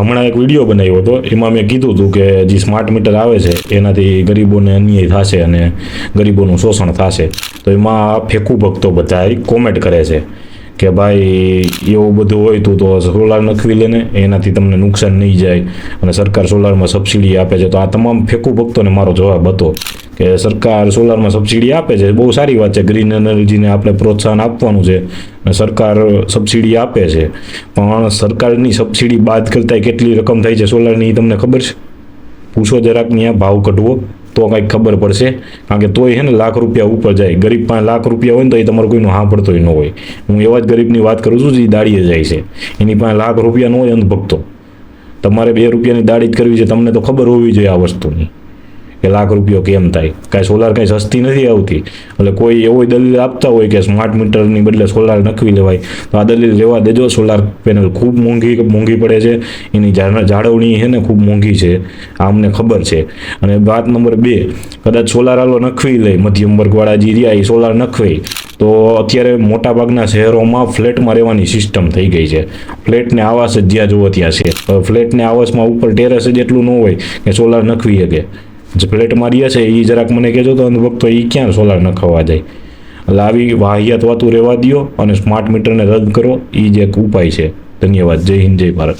હમણાં એક વીડિયો બનાવ્યો હતો. એમાં મેં કીધું હતું કે જે સ્માર્ટ મીટર આવે છે, એનાથી ગરીબોને અન્યાય થશે અને ગરીબોનું શોષણ થશે. તો એમાં ફેંકુ ભક્તો બધા કોમેન્ટ કરે છે કે ભાઈ, એવું બધું હોય તું તો સોલાર નખવી લે ને, એનાથી તમને નુકસાન નહીં જાય અને સરકાર સોલારમાં સબસિડી આપે છે. તો આ તમામ ફેંકુ ભક્તોને મારો જવાબ હતો. કે સરકાર સોલારમાં સબસિડી આપે છે. બહુ સારી વાત છે. ગ્રીન એનર્જીને આપણે પ્રોત્સાહન આપવાનું છે અને સરકાર સબસિડી આપે છે. પણ સરકારની સબસિડી બાદ કરતાં કેટલી રકમ થાય છે સોલારની તમને ખબર છે? પૂછો જરાક ત્યાં ભાવ કટવો તો કંઈક ખબર પડશે. કારણ કે તોય છે ને લાખ રૂપિયા ઉપર જાય. ગરીબ પાસે લાખ રૂપિયા હોય ને તો એ તમારું કોઈનું પડતોય ન હોય. હું એવા જ ગરીબની વાત કરું છું જે દાડીએ જાય છે. એની પાસે લાખ રૂપિયા ન હોય અંધભક્તો. તમારે બે રૂપિયાની દાડી જ કરવી છે. તમને તો ખબર હોવી જોઈએ આ વસ્તુની. કે લાખ રૂપિયો કેમ થાય. કાંઈ સોલાર કાંઈ સસ્તી નથી આવતી. એટલે કોઈ એવો દલીલ આપતા હોય કે સ્માર્ટ મીટરની બદલે સોલાર નખવી લેવાય. તો આ દલીલ રહેવા દેજો. સોલાર પેનલ ખૂબ મોંઘી મોંઘી પડે છે. એની જાળવણી છે ને ખૂબ મોંઘી છે. આ અમને ખબર છે. અને વાત નંબર બે, કદાચ સોલાર આલો નખવી લે. મધ્યમ વર્ગવાળા જે રહ્યા એ સોલાર નખવે. તો અત્યારે મોટાભાગના શહેરોમાં ફ્લેટમાં રહેવાની સિસ્ટમ થઈ ગઈ છે. ફ્લેટને આવાસ જ જ્યાં જુઓ ત્યાં છે. ફ્લેટને આવાસમાં ઉપર ટેરેસ જ એટલું ન હોય કે સોલાર નખવી શકે. જે ફ્લેટમાં રહ્યા છે એ જરાક મને કહેજો તો અંધભક્તો એ ક્યાં સોલાર નખાવવા જાય. એટલે આવી વાહિયાત વાતું રહેવા દ્યો અને સ્માર્ટ મીટરને રદ કરો એ જ એક ઉપાય છે. ધન્યવાદ. જય હિન્દ, જય ભારત.